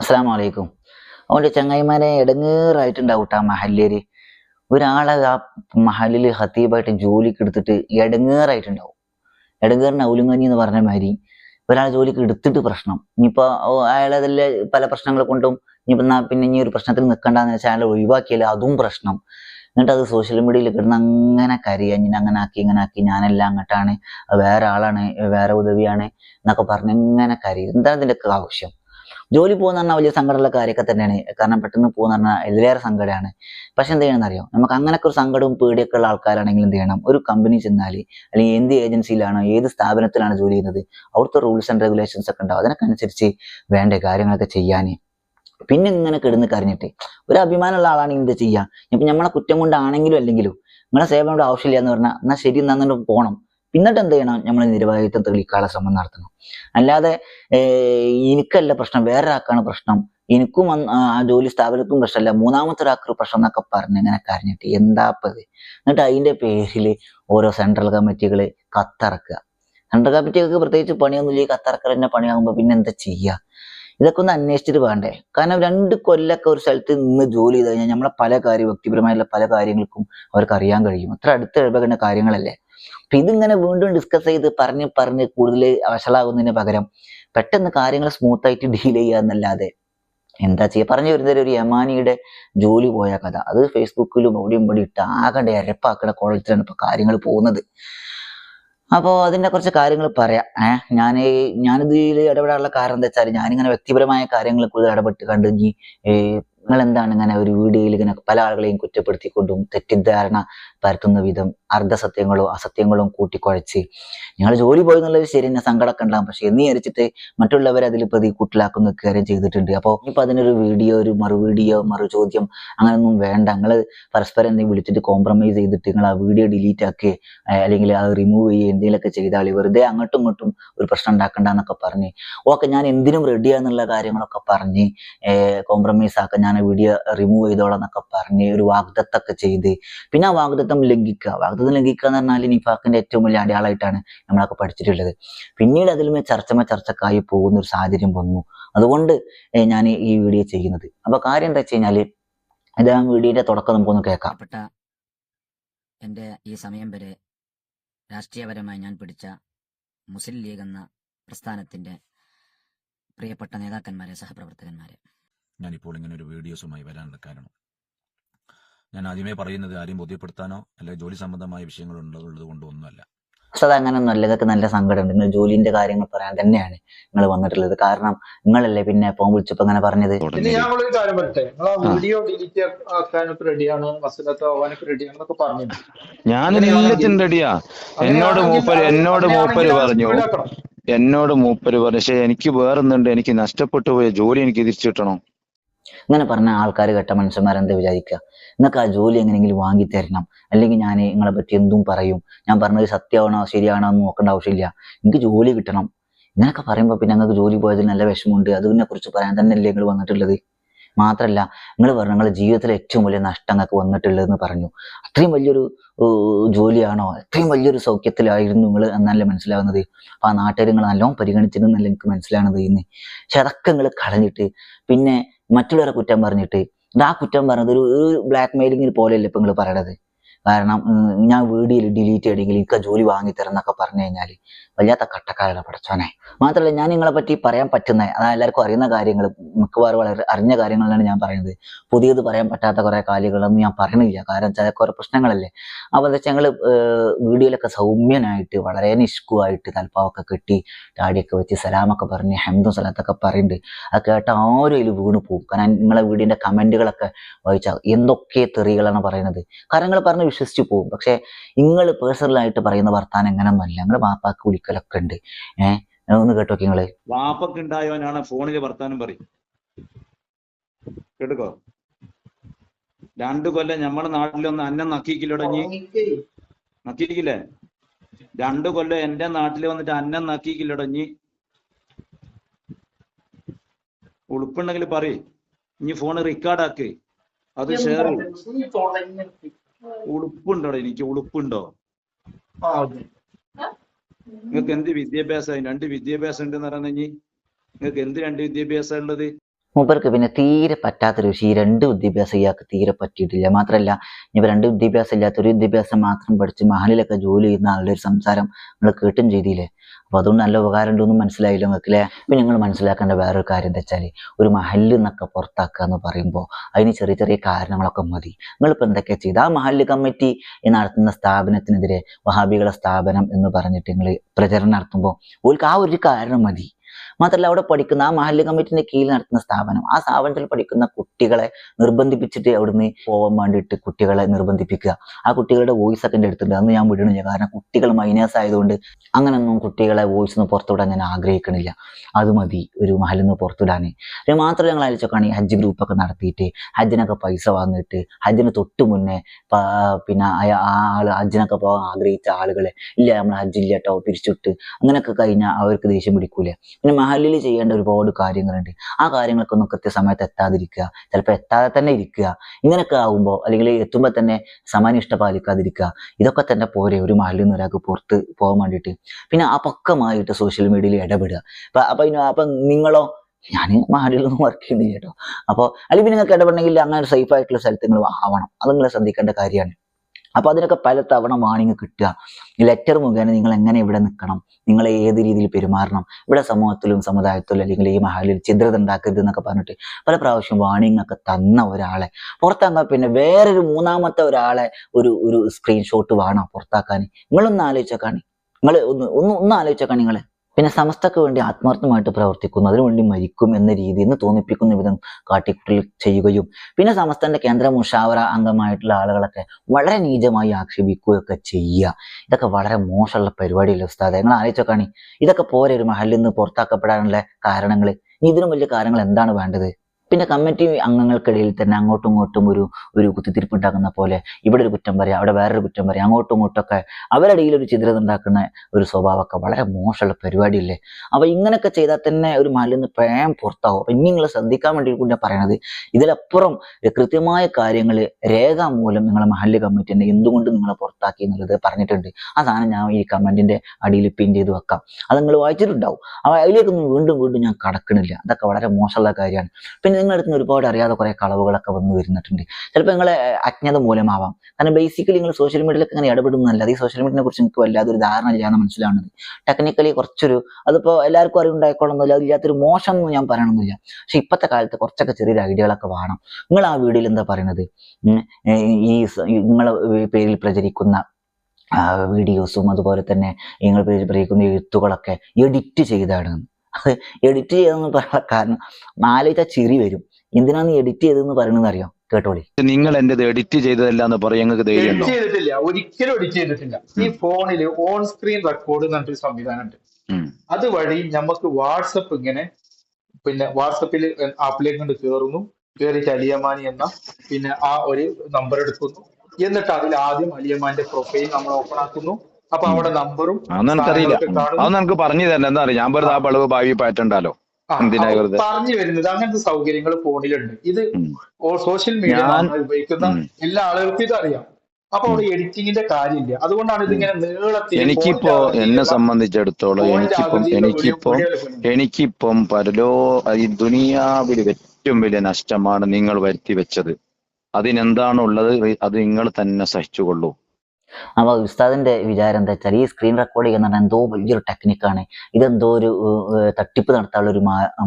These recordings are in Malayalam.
അസ്സാം വലൈക്കും അതുകൊണ്ട് ചങ്ങായിമാരെ ഇടങ്ങേറായിട്ടുണ്ടാവും കേട്ടോ ആ മഹല്ലേര്. ഒരാളെ ആ മഹലിൽ ഹത്തീബായിട്ട് ജോലിക്ക് എടുത്തിട്ട് ഇടങ്ങേറായിട്ടുണ്ടാവും ഇടങ്ങേറിന് ഔലുങ്ങനി എന്ന് പറഞ്ഞ മാതിരി ഒരാൾ ജോലിക്ക് എടുത്തിട്ട് പ്രശ്നം. ഇനിയിപ്പോ അയാളതിലെ പല പ്രശ്നങ്ങൾ കൊണ്ടും ഇനിയിപ്പോ എന്നാ പിന്നെ ഇനി ഒരു പ്രശ്നത്തിൽ നിൽക്കണ്ടെന്ന് വെച്ചാൽ അയാളെ ഒഴിവാക്കിയാൽ അതും പ്രശ്നം. എന്നിട്ട് അത് സോഷ്യൽ മീഡിയയിൽ കിടന്ന് അങ്ങനെ കരയുക ഇങ്ങനെ അങ്ങനെ ആക്കി ഇങ്ങനെ ആക്കി. ഞാനെല്ലാം അങ്ങോട്ടാണ്. വേറെ ആളാണ് വേറെ ഉദവിയാണ് എന്നൊക്കെ പറഞ്ഞ് ഇങ്ങനെ കരി എന്താണ് ഇതിന്റെയൊക്കെ ആവശ്യം? ജോലി പോകുന്ന പറഞ്ഞാൽ വലിയ സങ്കടമുള്ള കാര്യമൊക്കെ തന്നെയാണ്. കാരണം പെട്ടെന്ന് പോകുന്ന പറഞ്ഞാൽ എല്ലാവരും സങ്കടമാണ്. പക്ഷെ എന്ത് ചെയ്യണമെന്ന് അറിയോ? നമുക്ക് അങ്ങനൊക്കെ ഒരു സങ്കടവും പേടിയൊക്കെ ഉള്ള ആൾക്കാരാണെങ്കിൽ എന്ത് ചെയ്യണം? ഒരു കമ്പനി ചെന്നാൽ അല്ലെങ്കിൽ എന്ത് ഏജൻസിയിലാണോ ഏത് സ്ഥാപനത്തിലാണ് ജോലി ചെയ്യുന്നത് അവിടുത്തെ റൂൾസ് ആൻഡ് റെഗുലേഷൻസ് ഒക്കെ ഉണ്ടാവും. അതിനൊക്കെ അനുസരിച്ച് വേണ്ട കാര്യങ്ങളൊക്കെ ചെയ്യാൻ പിന്നെ ഇങ്ങനെ കിടന്ന് കരഞ്ഞിട്ട് ഒരു അഭിമാനമുള്ള ആളാണെങ്കിൽ എന്ത് ചെയ്യാം? ഇപ്പം നമ്മളെ കുറ്റം കൊണ്ടാണെങ്കിലും അല്ലെങ്കിലും നിങ്ങളെ സേവനയുടെ ആവശ്യമില്ല എന്ന് പറഞ്ഞാൽ എന്നാൽ ശരി എന്നാ പോകണം പിന്നിട്ട് എന്ത് ചെയ്യണം നമ്മൾ നിരവധിത്വം തെളിയിക്കാനുള്ള ശ്രമം നടത്തണം. അല്ലാതെ എനിക്കല്ല പ്രശ്നം വേറൊരാൾക്കാണ് പ്രശ്നം. എനിക്കും ആ ജോലി സ്ഥാപനത്തിനും പ്രശ്നമല്ല. മൂന്നാമത്തെ ഒരാൾക്ക് പ്രശ്നം എന്നൊക്കെ പറഞ്ഞ് ഇങ്ങനെ കരഞ്ഞിട്ട് എന്താപ്പത് എന്നിട്ട് അതിന്റെ പേരിൽ ഓരോ സെൻട്രൽ കമ്മിറ്റികൾ കത്തിറക്കുക. സെൻട്രൽ കമ്മിറ്റികൾക്ക് പ്രത്യേകിച്ച് പണിയൊന്നുമില്ല? ഈ കത്തിറക്കൽ തന്നെ പണിയാകുമ്പോൾ പിന്നെ എന്താ ചെയ്യുക ഇതൊക്കെ ഒന്ന് അന്വേഷിച്ചിട്ട് വേണ്ടേ? കാരണം രണ്ട് കൊല്ലൊക്കെ ഒരു സ്ഥലത്ത് നിന്ന് ജോലി ചെയ്ത് കഴിഞ്ഞാൽ നമ്മളെ പല കാര്യം വ്യക്തിപരമായിട്ടുള്ള പല കാര്യങ്ങൾക്കും അവർക്ക് അറിയാൻ കഴിയും. അത്ര അടുത്ത് ഇടപെടുന്ന കാര്യങ്ങളല്ലേ? അപ്പൊ ഇതിങ്ങനെ വീണ്ടും ഡിസ്കസ് ചെയ്ത് പറഞ്ഞ് പറഞ്ഞ് കൂടുതൽ വഷളാകുന്നതിന് പകരം പെട്ടെന്ന് കാര്യങ്ങൾ സ്മൂത്ത് ആയിട്ട് ഡീൽ ചെയ്യുക എന്നല്ലാതെ എന്താ ചെയ്യുക പറഞ്ഞു വരുന്നത് ഒരു യമാനിയുടെ ജോലി പോയ കഥ. അത് ഫേസ്ബുക്കിലും അവിടെയും ഇവിടെ ഇട്ട് ആകണ്ട ഇരപ്പാക്കണ കോളത്തിലാണ് ഇപ്പൊ കാര്യങ്ങൾ പോകുന്നത്. അപ്പോൾ അതിന്റെ കുറച്ച് കാര്യങ്ങൾ പറയാം. ഏഹ് ഞാൻ ഞാനിതിൽ ഇടപെടാനുള്ള കാരണം എന്താ വെച്ചാൽ ഞാനിങ്ങനെ വ്യക്തിപരമായ കാര്യങ്ങൾ കൂടുതൽ ഇടപെട്ട് കണ്ട് ഇനി നിങ്ങൾ എന്താണ് ഇങ്ങനെ ഒരു വീഡിയോയിൽ ഇങ്ങനെ പല ആളുകളെയും കുറ്റപ്പെടുത്തിക്കൊണ്ടും തെറ്റിദ്ധാരണ പരത്തുന്ന വിധം അർദ്ധസത്യങ്ങളും അസത്യങ്ങളും കൂട്ടിക്കുഴച്ച് നിങ്ങൾ ജോലി പോയി എന്നുള്ളത് ശരി തന്നെ സങ്കടമൊക്കെ ഉണ്ടാകും പക്ഷെ എന്ന് വിചാരിച്ചിട്ട് മറ്റുള്ളവർ അതിൽ പ്രതി കൂട്ടിലാക്കുന്ന കാര്യം ചെയ്തിട്ടുണ്ട്. അപ്പോൾ ഇപ്പൊ അതിനൊരു വീഡിയോ ഒരു മറു വീഡിയോ മറു ചോദ്യം അങ്ങനെയൊന്നും വേണ്ട. നിങ്ങൾ പരസ്പരം എന്തെങ്കിലും വിളിച്ചിട്ട് കോംപ്രമൈസ് ചെയ്തിട്ട് നിങ്ങൾ ആ വീഡിയോ ഡിലീറ്റ് ആക്കി അല്ലെങ്കിൽ അത് റിമൂവ് ചെയ്യുക എന്തെങ്കിലുമൊക്കെ ചെയ്താൽ വെറുതെ അങ്ങോട്ടും ഇങ്ങോട്ടും ഒരു പ്രശ്നം ഉണ്ടാക്കണ്ട എന്നൊക്കെ പറഞ്ഞ്. ഓക്കെ ഞാൻ എന്തിനും റെഡിയാന്നുള്ള കാര്യങ്ങളൊക്കെ പറഞ്ഞ് കോംപ്രമൈസ് ആക്കാൻ ഞാൻ വീഡിയോ റിമൂവ് ചെയ്തോളാം എന്നൊക്കെ പറഞ്ഞ് ഒരു വാഗ്ദത്തൊക്കെ ചെയ്ത്. പിന്നെ ആ വാഗ്ദത്തം ലംഘിക്കുക. വാഗ്ദത്തം ലംഘിക്കുക എന്ന് പറഞ്ഞാൽ നിഫാക്കിന്റെ ഏറ്റവും വലിയ അടയാളമായിട്ടാണ് നമ്മളൊക്കെ പഠിച്ചിട്ടുള്ളത്. പിന്നീട് അതിലുമേ ചർച്ചമ ചർച്ചക്കായി പോകുന്ന ഒരു സാഹചര്യം വന്നു. അതുകൊണ്ട് ഞാൻ ഈ വീഡിയോ ചെയ്യുന്നത്. അപ്പൊ കാര്യം എന്താ വെച്ച് കഴിഞ്ഞാൽ ആ വീഡിയോയുടെ തുടക്കം നമുക്കൊന്ന് കേൾക്കാം. എന്റെ ഈ സമയം വരെ രാഷ്ട്രീയപരമായി ഞാൻ പിടിച്ച മുസ്ലിം ലീഗ് എന്ന പ്രസ്ഥാനത്തിന്റെ പ്രിയപ്പെട്ട നേതാക്കന്മാരെ സഹപ്രവർത്തകന്മാരെ. ഞാനിപ്പോൾ ഇങ്ങനെ ഒരു വീഡിയോസുമായി വരാനുള്ള കാരണം. ഞാൻ ആദ്യമേ പറയുന്നത് ആരെയും ബോധ്യപ്പെടുത്താനോ അല്ലെങ്കിൽ ജോലി സംബന്ധമായ വിഷയങ്ങൾ ഉള്ളത് കൊണ്ടോ ഒന്നുമല്ല. പക്ഷെ അത് അങ്ങനെയൊന്നും അല്ല ഇതൊക്കെ നല്ല സങ്കടമുണ്ട്. നിങ്ങൾ ജോലിന്റെ കാര്യങ്ങൾ പറയാൻ തന്നെയാണ് നിങ്ങൾ വന്നിട്ടുള്ളത്. കാരണം നിങ്ങളല്ലേ പിന്നെ ഫോൺ വിളിച്ചപ്പോ അങ്ങനെ പറഞ്ഞത്? പിന്നെ ഞാൻ ഒരു കാര്യം പറട്ടെ നിങ്ങൾ ആ വീഡിയോ ഡിലീറ്റ് ആക്കാനൊക്കെ റെഡിയാണ് ആവാനൊക്കെ പറഞ്ഞു ഞാൻ എല്ലാത്തിനും റെഡിയാ എന്നോട് മൂപ്പര് എന്നോട് മൂപ്പര് പറഞ്ഞു. എന്നോട് മൂപ്പര് പറഞ്ഞു. പക്ഷെ എനിക്ക് വേറൊന്നുണ്ട്. എനിക്ക് നഷ്ടപ്പെട്ടു പോയ ജോലി എനിക്ക് തിരിച്ചു കിട്ടണം. ഇങ്ങനെ പറഞ്ഞ ആൾക്കാർ കേട്ട മനുഷ്യന്മാരെന്താ വിചാരിക്കുക നിങ്ങൾക്ക് ആ ജോലി എങ്ങനെയെങ്കിലും വാങ്ങി തരണം. അല്ലെങ്കിൽ ഞാൻ നിങ്ങളെ പറ്റി എന്തും പറയും. ഞാൻ പറഞ്ഞത് സത്യമാണോ ശരിയാണോ എന്ന് നോക്കേണ്ട ആവശ്യമില്ല. എനിക്ക് ജോലി കിട്ടണം. ഇങ്ങനെയൊക്കെ പറയുമ്പോൾ പിന്നെ ഞങ്ങൾക്ക് ജോലി പോയതിൽ നല്ല വിഷമമുണ്ട്. അതിനെ കുറിച്ച് പറയാൻ തന്നെയല്ലേ നിങ്ങൾ വന്നിട്ടുള്ളത്? മാത്രല്ല നിങ്ങൾ പറഞ്ഞു നിങ്ങളുടെ ജീവിതത്തിലെ ഏറ്റവും വലിയ നഷ്ടം നിങ്ങൾക്ക് വന്നിട്ടുള്ളതെന്ന് പറഞ്ഞു. അത്രയും വലിയൊരു ജോലിയാണോ? അത്രയും വലിയൊരു സൗഖ്യത്തിലായിരുന്നു നിങ്ങൾ എന്നല്ല മനസ്സിലാവുന്നത്? അപ്പൊ ആ നാട്ടുകാർ നിങ്ങൾ നല്ലോണം പരിഗണിച്ചിരുന്നല്ലേ എനിക്ക് മനസ്സിലാവുന്നത് ഇന്ന്? പക്ഷെ അതൊക്കെ നിങ്ങൾ കളഞ്ഞിട്ട് പിന്നെ മറ്റുള്ളവരെ കുറ്റം പറഞ്ഞിട്ട്. ആ കുറ്റം പറഞ്ഞത്. ഒരു ബ്ലാക്ക് മെയിലിങ്ങിന് പോലെയല്ലേ ഇപ്പൊ നിങ്ങൾ പറയണത്? കാരണം ഞാൻ വീഡിയോയിൽ ഡിലീറ്റ് ചെയ്യണമെങ്കിൽ എനിക്ക് ആ ജോലി വാങ്ങി തരുന്നൊക്കെ എന്നൊക്കെ പറഞ്ഞു കഴിഞ്ഞാൽ വല്ലാത്ത കട്ടക്കാരുടെ പടച്ചോനെ. മാത്രമല്ല ഞാൻ നിങ്ങളെ പറ്റി പറയാൻ പറ്റുന്ന അതായത് എല്ലാവർക്കും അറിയുന്ന കാര്യങ്ങൾ മിക്കവാറും വളരെ അറിഞ്ഞ കാര്യങ്ങളാണ് ഞാൻ പറയുന്നത്. പുതിയത് പറയാൻ പറ്റാത്ത കുറെ കാര്യങ്ങളൊന്നും ഞാൻ പറയണില്ല കാരണം ചില കുറെ പ്രശ്നങ്ങളല്ലേ. അപ്പൊ എന്താ വെച്ചാൽ ഞങ്ങൾ വീഡിയോയിലൊക്കെ സൗമ്യനായിട്ട് വളരെ നിഷ്കുവായിട്ട് തൽപ്പാവൊക്കെ കെട്ടി താടിയൊക്കെ വെച്ച് സലാമൊക്കെ പറഞ്ഞ് ഹെന്തും സ്ഥലത്തൊക്കെ പറയുന്നുണ്ട് അത് കേട്ട ആരും അതിൽ വീണ് പോകും കാരണം നിങ്ങളെ വീടിന്റെ കമന്റുകളൊക്കെ വായിച്ചാൽ എന്തൊക്കെ തെറികളാണ് പറയുന്നത്. കാരണം നിങ്ങൾ പറഞ്ഞ് വിശ്വസിച്ച് പോകും. പക്ഷെ നിങ്ങൾ പേഴ്സണലായിട്ട് പറയുന്ന വർത്താനം എങ്ങനെയൊന്നുമല്ല. നിങ്ങൾ വാപ്പാക്ക് വിളിക്കലൊക്കെ ഉണ്ട്. ഏഹ് ഒന്ന് കേട്ടോ നിങ്ങൾ. വാപ്പക്ക് ഉണ്ടായവനാണ് ഫോണിൽ വർത്താനം പറയും. കേട്ടുക്കോ? രണ്ടു കൊല്ലം നമ്മുടെ നാട്ടിലൊന്ന് അന്നം നക്കിക്കില്ലടങ്ങി നക്കിയിരിക്കില്ലേ രണ്ടു കൊല്ലം എന്റെ നാട്ടിൽ വന്നിട്ട് അന്നം നക്കിക്കില്ലടങ്ങി ഉളുപ്പുണ്ടെങ്കിൽ പറയും. ഇനി ഫോണ് റെക്കോർഡ് ആക്കി. അത് ഷെയർ ഉളുപ്പുണ്ടോ എനിക്ക് ഉളുപ്പുണ്ടോ? നിങ്ങൾക്ക് എന്ത് വിദ്യാഭ്യാസം? രണ്ട് വിദ്യാഭ്യാസം ഉണ്ടെന്ന് പറഞ്ഞു നിങ്ങൾക്ക് എന്ത് രണ്ട് വിദ്യാഭ്യാസം ഉള്ളത്? മൂപ്പർക്ക് പിന്നെ തീരെ പറ്റാത്തൊരു വിഷയം. ഈ രണ്ട് വിദ്യാഭ്യാസം ഇയാൾക്ക് തീരെ പറ്റിയിട്ടില്ല. മാത്രമല്ല ഇനിയിപ്പോൾ രണ്ട് വിദ്യാഭ്യാസം ഇല്ലാത്ത ഒരു വിദ്യാഭ്യാസം മാത്രം പഠിച്ച് മഹലിലൊക്കെ ജോലി ചെയ്യുന്ന ആളുടെ ഒരു സംസാരം നമ്മൾ കേട്ടും ചെയ്തില്ലേ? അപ്പൊ അതുകൊണ്ട് നല്ല ഉപകാരം ഉണ്ടെന്ന് മനസ്സിലായില്ല നിങ്ങൾക്ക് അല്ലേ പിന്നെ നിങ്ങൾ മനസ്സിലാക്കേണ്ട വേറൊരു കാര്യം എന്താ വെച്ചാൽ ഒരു മഹലിൽ നിന്നൊക്കെ പുറത്താക്കുക എന്ന് പറയുമ്പോൾ അതിന് ചെറിയ ചെറിയ കാരണങ്ങളൊക്കെ മതി. നിങ്ങളിപ്പോൾ എന്തൊക്കെ ചെയ്ത്? ആ മഹല്ല് കമ്മിറ്റി നടത്തുന്ന സ്ഥാപനത്തിനെതിരെ വഹാബികളെ സ്ഥാപനം എന്ന് പറഞ്ഞിട്ട് നിങ്ങൾ പ്രചരണം നടത്തുമ്പോൾ ഓൾക്ക് ആ ഒരു കാരണം മതി. മാത്രമല്ല അവിടെ പഠിക്കുന്ന ആ മഹല്ല് കമ്മിറ്റിന്റെ കീഴിൽ നടത്തുന്ന സ്ഥാപനം. ആ സ്ഥാപനത്തിൽ പഠിക്കുന്ന കുട്ടികളെ നിർബന്ധിപ്പിച്ചിട്ട് അവിടുന്ന് പോകാൻ വേണ്ടിയിട്ട് കുട്ടികളെ നിർബന്ധിപ്പിക്കുക. ആ കുട്ടികളുടെ വോയിസ് ഒക്കെ എന്റെ അടുത്തുണ്ട്. അന്ന് ഞാൻ വിടണില്ല. കാരണം കുട്ടികൾ മൈനസ് ആയതുകൊണ്ട് അങ്ങനൊന്നും കുട്ടികളെ വോയിസ് ഒന്ന് പുറത്തുവിടാൻ ഞാൻ ആഗ്രഹിക്കണില്ല. അത് മതി. ഒരു മഹലിൽ നിന്ന് പുറത്തുവിടാൻ. പിന്നെ മാത്രമല്ല ഞങ്ങൾ അയച്ചൊക്കെയാണ് ഈ ഹജ്ജ് ഗ്രൂപ്പൊക്കെ നടത്തിയിട്ട് ഹജ്ജിനൊക്കെ പൈസ വാങ്ങിയിട്ട് ഹജ്ജിന് തൊട്ട് മുന്നേ പിന്നെ ആ ആൾ ഹജ്ജിനൊക്കെ പോകാൻ ആഗ്രഹിച്ച ആളുകളെ ഇല്ല നമ്മൾ ഹജ്ജില്ല കേട്ടോ പിരിച്ചുവിട്ട് അങ്ങനെയൊക്കെ കഴിഞ്ഞാൽ അവർക്ക് ദേഷ്യം പിടിക്കൂലേ. പിന്നെ മഹലിൽ ചെയ്യേണ്ട ഒരുപാട് കാര്യങ്ങളുണ്ട്. ആ കാര്യങ്ങൾക്കൊന്നും കൃത്യസമയത്ത് എത്താതിരിക്കുക. ചിലപ്പോൾ എത്താതെ തന്നെ ഇരിക്കുക. ഇങ്ങനെയൊക്കെ ആകുമ്പോൾ അല്ലെങ്കിൽ എത്തുമ്പോൾ തന്നെ സമാനിഷ്ട പാലിക്കാതിരിക്കുക ഇതൊക്കെ തന്നെ പോരെ ഒരു മഹലിൽ നിന്ന് ഒരാൾക്ക് പുറത്ത് പോകാൻ വേണ്ടിയിട്ട്. പിന്നെ അപക്വമായിട്ട് സോഷ്യൽ മീഡിയയിൽ ഇടപെടുക. അപ്പൊ അപ്പൊ അപ്പൊ നിങ്ങളോ? ഞാൻ മഹലിലൊന്നും വർക്ക് ചെയ്യുന്നില്ല കേട്ടോ. അപ്പോൾ അല്ലെങ്കിൽ നിങ്ങൾക്ക് ഇടപെടണമെങ്കിൽ അങ്ങനെ സേഫ് ആയിട്ടുള്ള സ്ഥലത്ത് നിങ്ങൾ ആവണം. അത് നിങ്ങൾ ശ്രദ്ധിക്കേണ്ട കാര്യമാണ്. അപ്പൊ അതിനൊക്കെ പല തവണ വാണിങ് കിട്ടുക ലെറ്റർ മുഖേന നിങ്ങൾ എങ്ങനെ ഇവിടെ നിൽക്കണം? നിങ്ങൾ ഏത് രീതിയിൽ പെരുമാറണം? ഇവിടെ സമൂഹത്തിലും സമുദായത്തിലും അല്ലെങ്കിൽ ഈ മഹലിൽ ചിദ്രത ഉണ്ടാക്കരുത് എന്നൊക്കെ പറഞ്ഞിട്ട് പല പ്രാവശ്യം വാണിങ് ഒക്കെ തന്ന ഒരാളെ പുറത്താക്കാൻ പിന്നെ വേറൊരു മൂന്നാമത്തെ ഒരാളെ ഒരു ഒരു സ്ക്രീൻഷോട്ട് വേണം പുറത്താക്കാൻ. നിങ്ങളൊന്ന് ആലോചിച്ചേക്കാണ്. നിങ്ങൾ ഒന്ന് ഒന്ന് ഒന്ന് ആലോചിച്ചേക്കാണ് നിങ്ങൾ പിന്നെ സമസ്തക്ക് വേണ്ടി ആത്മാർത്ഥമായിട്ട് പ്രവർത്തിക്കുന്നു. അതിനുവേണ്ടി മരിക്കും എന്ന രീതിയിൽ നിന്ന് തോന്നിപ്പിക്കുന്ന വിധം കാട്ടിക്കുട്ടിൽ ചെയ്യുകയും പിന്നെ സമസ്തന്റെ കേന്ദ്ര മുഷാവറ അംഗമായിട്ടുള്ള ആളുകളൊക്കെ വളരെ നീചമായി ആക്ഷേപിക്കുകയൊക്കെ ചെയ്യുക. ഇതൊക്കെ വളരെ മോശമുള്ള പരിപാടിയല്ലേ ഉസ്താദ്? നിങ്ങൾ ആലോചിച്ചോക്കാണി ഇതൊക്കെ പോരെ ഒരു മഹലിൽ നിന്ന് പുറത്താക്കപ്പെടാനുള്ള കാരണങ്ങൾ ഇതിനും വലിയ കാര്യങ്ങൾ എന്താണ് വേണ്ടത്? പിന്നെ കമ്മിറ്റി അംഗങ്ങൾക്കിടയിൽ തന്നെ അങ്ങോട്ടും ഇങ്ങോട്ടും ഒരു ഒരു കുത്തിത്തിരിപ്പ് ഉണ്ടാക്കുന്ന പോലെ ഇവിടെ ഒരു കുറ്റം പറയാം അവിടെ വേറൊരു കുറ്റം പറയാം അങ്ങോട്ടും ഇങ്ങോട്ടും ഒക്കെ അവരിടയിൽ ഒരു ചിത്രം ഉണ്ടാക്കുന്ന ഒരു സ്വഭാവമൊക്കെ വളരെ മോശമുള്ള പരിപാടിയല്ലേ? അപ്പൊ ഇങ്ങനെയൊക്കെ ചെയ്താൽ തന്നെ ഒരു മലിന്ന് പ്രേം പുറത്താവും. അപ്പൊ ഇനി നിങ്ങൾ ശ്രദ്ധിക്കാൻ വേണ്ടി കൂടി ഞാൻ പറയണത് ഇതിലപ്പുറം കൃത്യമായ കാര്യങ്ങൾ രേഖാമൂലം നിങ്ങളെ മഹല്ല് കമ്മിറ്റിനെ എന്തുകൊണ്ട് നിങ്ങളെ പുറത്താക്കി എന്നുള്ളത് പറഞ്ഞിട്ടുണ്ട്. ആ സാധനം ഞാൻ ഈ കമന്റിന്റെ അടിയിൽ പിൻ ചെയ്ത് വെക്കാം. അത് നിങ്ങൾ വായിച്ചിട്ടുണ്ടാവും. അപ്പൊ അതിലേക്കൊന്നും വീണ്ടും വീണ്ടും ഞാൻ കടക്കണില്ല. അതൊക്കെ വളരെ മോശമുള്ള കാര്യമാണ്. പിന്നെ നിങ്ങളുടെ അടുത്ത് ഒരുപാട് അറിയാതെ കുറെ കളവുകളൊക്കെ വന്നു വരുന്നിട്ടുണ്ട്. ചിലപ്പോൾ നിങ്ങളെ അജ്ഞത മൂലമാവാം. കാരണം ബേസിക്കലി നിങ്ങൾ സോഷ്യൽ മീഡിയയിലൊക്കെ ഇങ്ങനെ ഇടപെടുന്നതല്ല. അത് ഈ സോഷ്യൽ മീഡിയനെ കുറിച്ച് നിങ്ങൾക്ക് വല്ലാതെ ഒരു ധാരണ ഇല്ലാന്ന് മനസ്സിലാവുന്നത്. ടെക്നിക്കലി കുറച്ചൊരു അതിപ്പോ എല്ലാവർക്കും അറിവുണ്ടായിക്കോളൊന്നുമില്ല അതില്ലാത്തൊരു മോശം എന്ന് ഞാൻ പറയണമെന്നില്ല പക്ഷെ ഇപ്പോഴത്തെ കാലത്ത് കുറച്ചൊക്കെ ചെറിയൊരു ഐഡിയകളൊക്കെ വേണം. നിങ്ങൾ ആ വീഡിയോയിൽ എന്താ പറയുന്നത് ഈ നിങ്ങളെ പേരിൽ പ്രചരിക്കുന്ന വീഡിയോസും അതുപോലെ തന്നെ നിങ്ങൾ പേരിൽ പ്രചരിക്കുന്ന എഴുത്തുകളൊക്കെ എഡിറ്റ് ചെയ്താണ്. അത് എഡിറ്റ് ചെയ്തെന്ന് പറയാൻ കാരണം ആലോചിച്ച ചിരി വരും. എന്തിനാണ് എഡിറ്റ് ചെയ്തതെന്ന് പറയണെന്ന് അറിയോ? കേട്ടോളി. നിങ്ങൾ എന്റെ എഡിറ്റ് ചെയ്തതല്ല എന്ന് പറയും നിങ്ങൾക്ക് ധൈര്യം ചെയ്തിട്ടില്ല. ഒരിക്കലും എഡിറ്റ് ചെയ്തിട്ടില്ല. ഈ ഫോണിൽ ഓൺ സ്ക്രീൻ റെക്കോർഡ് എന്ന് പറഞ്ഞൊരു സംവിധാനം ഉണ്ട് അതുവഴി നമുക്ക് വാട്സപ്പ് ഇങ്ങനെ പിന്നെ വാട്സപ്പിൽ ആപ്പിലേക്ക് കൊണ്ട് കയറുന്നു കയറിയിട്ട് അലിയമാനി എന്ന പിന്നെ ആ ഒരു നമ്പർ എടുക്കുന്നു. എന്നിട്ട് അതിൽ ആദ്യം അലിയമാന്റെ പ്രൊഫൈൽ നമ്മൾ ഓപ്പൺ ആക്കുന്നു. അപ്പൊ അവിടെ നമ്പറും കാണുന്നു അതൊന്നും എനിക്ക് പറഞ്ഞു തരണം എന്താ അറിയാം? ഞാൻ വെറുതെ ആ ബളവ് ഭാവി പറ്റണ്ടല്ലോ പറഞ്ഞു വരുന്നത് അങ്ങനത്തെ സൗകര്യങ്ങൾ ഫോണിലുണ്ട്. ഇത് സോഷ്യൽ മീഡിയ ഉപയോഗിക്കുന്ന എല്ലാ ആളുകൾക്കും ഇത് അറിയാം. അപ്പൊ അവിടെ എഡിറ്റിങ്ങിന്റെ കാര്യമില്ല. അതുകൊണ്ടാണ് ഇതിങ്ങനെ നീളത്തിൽ എനിക്കിപ്പോ എന്നെ സംബന്ധിച്ചിടത്തോളം എനിക്കിപ്പം എനിക്കിപ്പം എനിക്കിപ്പം പരലോ ഈ ദുനിയാവിൽ ഏറ്റവും വലിയ നഷ്ടമാണ് നിങ്ങൾ വരുത്തി വെച്ചത്. അതിനെന്താണുള്ളത്? അത് നിങ്ങൾ തന്നെ സഹിച്ചുകൊള്ളൂ. അപ്പൊ ഉസ്താദിന്റെ വിചാരം എന്താ വെച്ചാൽ ഈ സ്ക്രീൻ റെക്കോർഡ് ചെയ്യുന്ന പറഞ്ഞാൽ എന്തോ വലിയൊരു ടെക്നിക്കാണ് ഇതെന്തോ ഒരു തട്ടിപ്പ് നടത്താനുള്ള ഒരു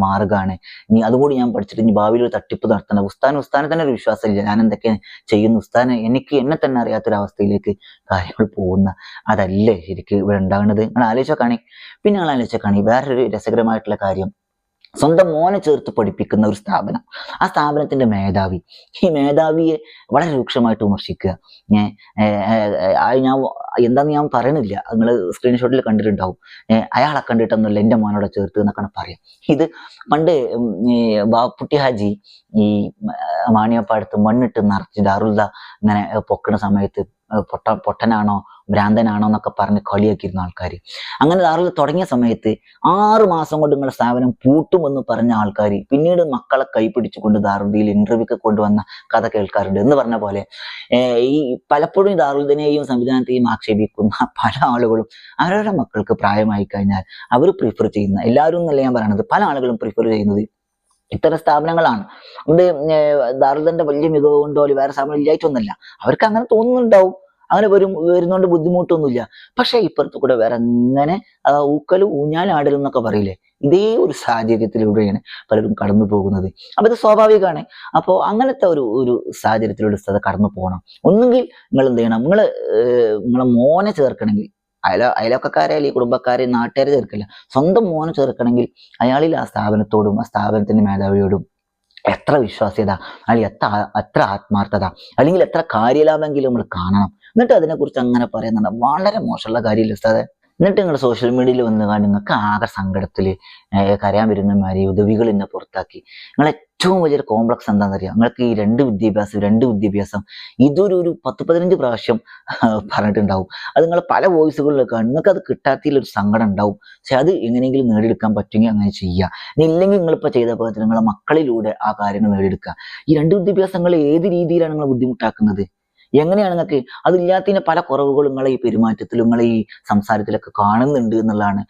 മാർഗമാണ് ഇനി അതുകൂടി ഞാൻ പഠിച്ചിട്ട് ഇനി ഭാവിയിൽ ഒരു തട്ടിപ്പ് നടത്തണം ഉസ്താൻ ഉസ്താനെ തന്നെ ഒരു വിശ്വാസമില്ല. ഞാൻ എന്തൊക്കെ ചെയ്യുന്നു ഉസ്താന് എനിക്ക് എന്നെ തന്നെ അറിയാത്തൊരവസ്ഥയിലേക്ക് കാര്യങ്ങൾ പോകുന്ന അതല്ലേ ശരിക്കും ഇവിടെ ഉണ്ടാകുന്നത്. നിങ്ങൾ ആലോചിച്ചോക്കാണി പിന്നെ നിങ്ങൾ ആലോചിച്ചോക്കാണി വേറൊരു രസകരമായിട്ടുള്ള കാര്യം. സ്വന്തം മോനെ ചേർത്ത് പഠിപ്പിക്കുന്ന ഒരു സ്ഥാപനം. ആ സ്ഥാപനത്തിന്റെ മേധാവി. ഈ മേധാവിയെ വളരെ രൂക്ഷമായിട്ട് വിമർശിക്കുക. ഞാൻ ഞാൻ എന്താന്ന് ഞാൻ പറയണില്ല. നിങ്ങൾ സ്ക്രീൻഷോട്ടിൽ കണ്ടിട്ടുണ്ടാവും. അയാളെ കണ്ടിട്ടൊന്നുമില്ല. എന്റെ മോനോടെ ചേർത്ത് എന്നൊക്കെയാണ് പറയാം. ഇത് പണ്ട് ബാപ്പുട്ടി ഹാജി ഈ മാണിയപ്പാടത്ത് മണ്ണിട്ട് നിറച്ച് ദാറുൽദ ഇങ്ങനെ പൊക്കണ സമയത്ത് പൊട്ട പൊട്ടനാണോ ഭ്രാന്തനാണോ എന്നൊക്കെ പറഞ്ഞ് കളിയാക്കിയിരുന്ന ആൾക്കാർ അങ്ങനെ ധാരാളം തുടങ്ങിയ സമയത്ത് ആറ് മാസം കൊണ്ട് നിങ്ങളുടെ സ്ഥാപനം പൂട്ടുമെന്ന് പറഞ്ഞ ആൾക്കാർ പിന്നീട് മക്കളെ കൈപിടിച്ചുകൊണ്ട് ദാറുദ്ദയിൽ ഇന്റർവ്യൂക്ക് കൊണ്ടുവന്ന കഥ കേൾക്കാറുണ്ട്. എന്ന് പറഞ്ഞ പോലെ ഈ പലപ്പോഴും ദാറുദ്ദീനെയും സംവിധാനത്തെയും ആക്ഷേപിക്കുന്ന പല ആളുകളും അവരവരുടെ മക്കൾക്ക് പ്രായമായി കഴിഞ്ഞാൽ അവർ പ്രിഫർ ചെയ്യുന്ന എല്ലാവരും എന്നല്ല ഞാൻ പറയണത് പല ആളുകളും പ്രിഫർ ചെയ്യുന്നത് ഇത്തരം സ്ഥാപനങ്ങളാണ്. അത് ദാറുദന്റെ വലിയ മികവ് കൊണ്ടോ അല്ലെങ്കിൽ വേറെ സ്ഥാപനം ഇല്ലായിട്ടൊന്നുമല്ല അവർക്ക് അങ്ങനെ തോന്നുന്നുണ്ടാവും. അങ്ങനെ വരും വരുന്നോണ്ട് ബുദ്ധിമുട്ടൊന്നുമില്ല. പക്ഷെ ഇപ്പുറത്ത് കൂടെ വേറെ അങ്ങനെ ആ, ഊക്കലും ഊഞ്ഞാലാടലും എന്നൊക്കെ പറയില്ലേ? ഇതേ ഒരു സാഹചര്യത്തിലൂടെയാണ് പലരും കടന്നു പോകുന്നത്. അപ്പൊ ഇത് സ്വാഭാവികമാണ്. അപ്പോൾ അങ്ങനത്തെ ഒരു ഒരു സാഹചര്യത്തിലൂടെ സ്ഥലത്ത് കടന്നു പോകണം. ഒന്നുകിൽ നിങ്ങൾ എന്ത് ചെയ്യണം? നിങ്ങൾ നിങ്ങളെ മോനെ ചേർക്കണമെങ്കിൽ അയല അയലൊക്കക്കാരെ അല്ലെങ്കിൽ കുടുംബക്കാരെ നാട്ടുകാരെ ചേർക്കില്ല. സ്വന്തം മോനെ ചേർക്കണമെങ്കിൽ അയാളിൽ ആ സ്ഥാപനത്തോടും ആ സ്ഥാപനത്തിന്റെ മേധാവിയോടും എത്ര വിശ്വാസ്യത അല്ലെങ്കിൽ എത്ര എത്ര ആത്മാർത്ഥത അല്ലെങ്കിൽ എത്ര കാര്യലാഭമെങ്കിലും നമ്മൾ കാണണം. എന്നിട്ട് അതിനെക്കുറിച്ച് അങ്ങനെ പറയുന്നുണ്ട്. വളരെ മോശമുള്ള കാര്യമില്ല ഉസ്താദെ? എന്നിട്ട് നിങ്ങൾ സോഷ്യൽ മീഡിയയിൽ വന്ന് കാണും നിങ്ങൾക്ക് ആകെ സങ്കടത്തിൽ കരയാൻ വരുന്നമാതിരി ഉദവികൾ എന്നെ പുറത്താക്കി. നിങ്ങൾ ഏറ്റവും വലിയൊരു കോംപ്ലക്സ് എന്താണെന്ന് അറിയാം? നിങ്ങൾക്ക് ഈ രണ്ട് വിദ്യാഭ്യാസം രണ്ട് വിദ്യാഭ്യാസം ഇതൊരു ഒരു പത്ത് പതിനഞ്ച് പ്രാവശ്യം പറഞ്ഞിട്ടുണ്ടാവും. അത് നിങ്ങൾ പല വോയിസുകളിലൊക്കെ നിങ്ങൾക്ക് അത് കിട്ടാത്തതിൽ ഒരു സങ്കടം ഉണ്ടാവും. പക്ഷെ അത് എങ്ങനെയെങ്കിലും നേടിയെടുക്കാൻ പറ്റുമെങ്കിൽ അങ്ങനെ ചെയ്യുക ഇല്ലെങ്കിൽ നിങ്ങളിപ്പോൾ ചെയ്ത പോലെ നിങ്ങളുടെ മക്കളിലൂടെ ആ കാര്യങ്ങൾ നേടിയെടുക്കുക. ഈ രണ്ട് വിദ്യാഭ്യാസങ്ങൾ ഏത് രീതിയിലാണ് നിങ്ങൾ ബുദ്ധിമുട്ടാക്കുന്നത്? എങ്ങനെയാണ് നിങ്ങൾക്ക് അതില്ലാത്തതിന് പല കുറവുകളും നിങ്ങളെ ഈ പെരുമാറ്റത്തിലും നിങ്ങളെ ഈ സംസാരത്തിലൊക്കെ കാണുന്നുണ്ട് എന്നുള്ളതാണ്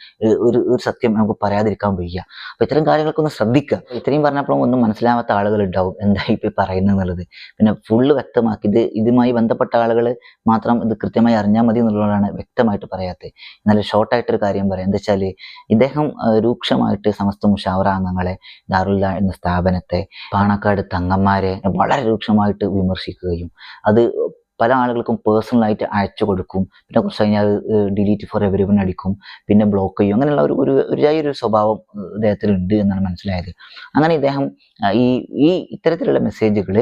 ഒരു ഒരു സത്യം നമുക്ക് പറയാതിരിക്കാൻ വയ്യ. അപ്പൊ ഇത്തരം കാര്യങ്ങളൊക്കെ ഒന്ന് ശ്രദ്ധിക്കുക ഇത്രയും പറഞ്ഞപ്പോഴും ഒന്നും മനസ്സിലാവാത്ത ആളുകൾ ഉണ്ടാവും എന്താ ഇപ്പൊ പറയുന്നത് എന്നുള്ളത്. പിന്നെ ഫുള്ള് വ്യക്തമാക്കി ഇത് ഇതുമായി ബന്ധപ്പെട്ട ആളുകൾ മാത്രം ഇത് കൃത്യമായി അറിഞ്ഞാൽ മതി എന്നുള്ളതാണ് വ്യക്തമായിട്ട് പറയാത്തത് എന്നാലും ഷോർട്ടായിട്ടൊരു കാര്യം പറയാം. എന്താ വെച്ചാൽ ഇദ്ദേഹം രൂക്ഷമായിട്ട് സമസ്ത മുഷാവറ അംഗങ്ങളെ ദാറുല്ല എന്ന സ്ഥാപനത്തെ പാണക്കാട് തങ്ങന്മാരെ വളരെ രൂക്ഷമായിട്ട് വിമർശിക്കുകയും അത് പല ആളുകൾക്കും പേഴ്സണലായിട്ട് അയച്ചു കൊടുക്കും. പിന്നെ കുറച്ച് കഴിഞ്ഞാൽ ഡിലീറ്റ് ഫോർ എവരി വൺ അടിക്കും. പിന്നെ ബ്ലോക്ക് ചെയ്യും. അങ്ങനെയുള്ള ഒരു ഒരു ഒരു സ്വഭാവം ഇദ്ദേഹത്തിലുണ്ട് എന്നാണ് മനസ്സിലായത്. അങ്ങനെ ഇദ്ദേഹം ഈ ഈ ഇത്തരത്തിലുള്ള മെസ്സേജുകൾ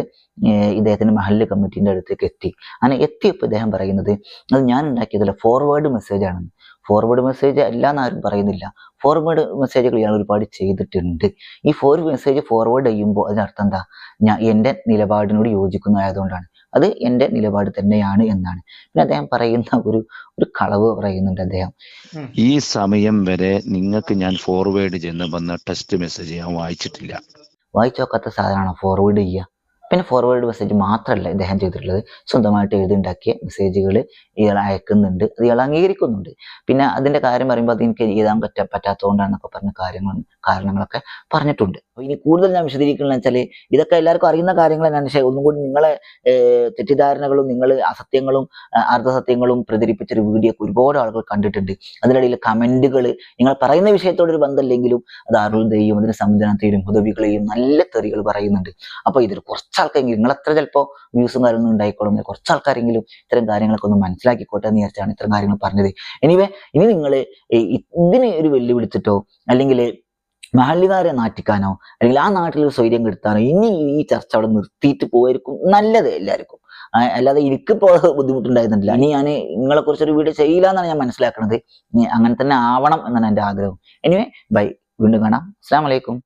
ഇദ്ദേഹത്തിന്റെ മഹല്ല് കമ്മിറ്റീന്റെ അടുത്തേക്ക് എത്തി. അങ്ങനെ എത്തിയപ്പോൾ ഇദ്ദേഹം പറയുന്നത് അത് ഞാൻ ഉണ്ടാക്കിയതല്ല ഫോർവേഡ് മെസ്സേജ് ആണെന്ന്. ഫോർവേഡ് മെസ്സേജ് അല്ല എന്നാരും പറയുന്നില്ല. ഫോർവേഡ് മെസ്സേജുകൾ ഇയാൾ ഒരുപാട് ചെയ്തിട്ടുണ്ട്. ഈ ഫോർ മെസ്സേജ് ഫോർവേഡ് ചെയ്യുമ്പോൾ അതിനർത്ഥം എന്താ? ഞാൻ എന്റെ നിലപാടിനോട് യോജിക്കുന്നതായതുകൊണ്ടാണ് അത് എന്റെ നിലപാട് തന്നെയാണ് എന്നാണ്. പിന്നെ അദ്ദേഹം പറയുന്ന ഒരു ഒരു കളവ് പറയുന്നുണ്ട് അദ്ദേഹം. ഈ സമയം വരെ നിങ്ങൾക്ക് ഞാൻ ഫോർവേഡ് ചെയ്യുന്ന വന്ന ടെക്സ്റ്റ് മെസ്സേജ് ഞാൻ വായിച്ചിട്ടില്ല. വായിച്ചു നോക്കാത്ത സാധനമാണ്? ഫോർവേഡ് ചെയ്യുക പിന്നെ ഫോർവേഡ് മെസ്സേജ് മാത്രമല്ല ഇദ്ദേഹം ചെയ്തിട്ടുള്ളത്. സ്വന്തമായിട്ട് എഴുതിണ്ടാക്കിയ മെസ്സേജുകൾ ഇയാൾ അയക്കുന്നുണ്ട്. അത് ഇയാൾ അംഗീകരിക്കുന്നുണ്ട്. പിന്നെ അതിന്റെ കാര്യം പറയുമ്പോൾ അത് എനിക്ക് എഴുതാൻ പറ്റ പറ്റാത്തതുകൊണ്ടാണെന്നൊക്കെ പറഞ്ഞ കാര്യങ്ങൾ കാരണങ്ങളൊക്കെ പറഞ്ഞിട്ടുണ്ട്. അപ്പോൾ ഇനി കൂടുതൽ ഞാൻ വിശദീകരിക്കുന്നത് വെച്ചാൽ ഇതൊക്കെ എല്ലാവർക്കും അറിയുന്ന കാര്യങ്ങൾ തന്നെയാണ്. പക്ഷേ ഒന്നും കൂടി നിങ്ങളെ തെറ്റിദ്ധാരണകളും നിങ്ങൾ അസത്യങ്ങളും അർദ്ധസത്യങ്ങളും പ്രചരിപ്പിച്ചൊരു വീഡിയോ ഒരുപാട് ആളുകൾ കണ്ടിട്ടുണ്ട്. അതിനിടയിൽ കമന്റുകൾ നിങ്ങൾ പറയുന്ന വിഷയത്തോടൊരു ബന്ധമില്ലെങ്കിലും അത് അരുൾദയും അതിന് സംവിധാനത്തെയും ഹുദവികളെയും നല്ല തെറികൾ പറയുന്നുണ്ട്. അപ്പോൾ ഇതിൽ കുറച്ച് ആൾക്കാരെങ്കിലും നിങ്ങൾ എത്ര ചിലപ്പോൾ വ്യൂസും കാര്യങ്ങളൊന്നും ഉണ്ടായിക്കോളും കുറച്ച് ആൾക്കാരെങ്കിലും ഇത്തരം കാര്യങ്ങളൊക്കെ ഒന്ന് മനസ്സിലാക്കിക്കോട്ടെ എന്ന് വിചാരിച്ചാണ് ഇത്തരം കാര്യങ്ങൾ പറഞ്ഞത്. എനിവേ ഇനി നിങ്ങൾ ഇതിന് ഒരു വെല്ലുവിളിച്ചിട്ടോ അല്ലെങ്കിൽ മഹല്ലിവാരെ നാട്ടിക്കാനോ അല്ലെങ്കിൽ ആ നാട്ടിൽ ഒരു സ്വൈര്യം കെടുത്താനോ ഇനി ഈ ചർച്ച അവിടെ നിർത്തിയിട്ട് പോയിരിക്കും നല്ലത് എല്ലാവർക്കും. അല്ലാതെ എനിക്ക് ഇപ്പോൾ ബുദ്ധിമുട്ടുണ്ടായിരുന്നില്ല ഇനി ഞാൻ നിങ്ങളെ കുറിച്ചൊരു വീഡിയോ ചെയ്യില്ല എന്നാണ് ഞാൻ മനസ്സിലാക്കുന്നത് അങ്ങനെ തന്നെ ആവണം എന്നാണ് എന്റെ ആഗ്രഹം. എനിവേ ബൈ വീണ്ടും കാണാം. അസ്സാം വലൈക്കും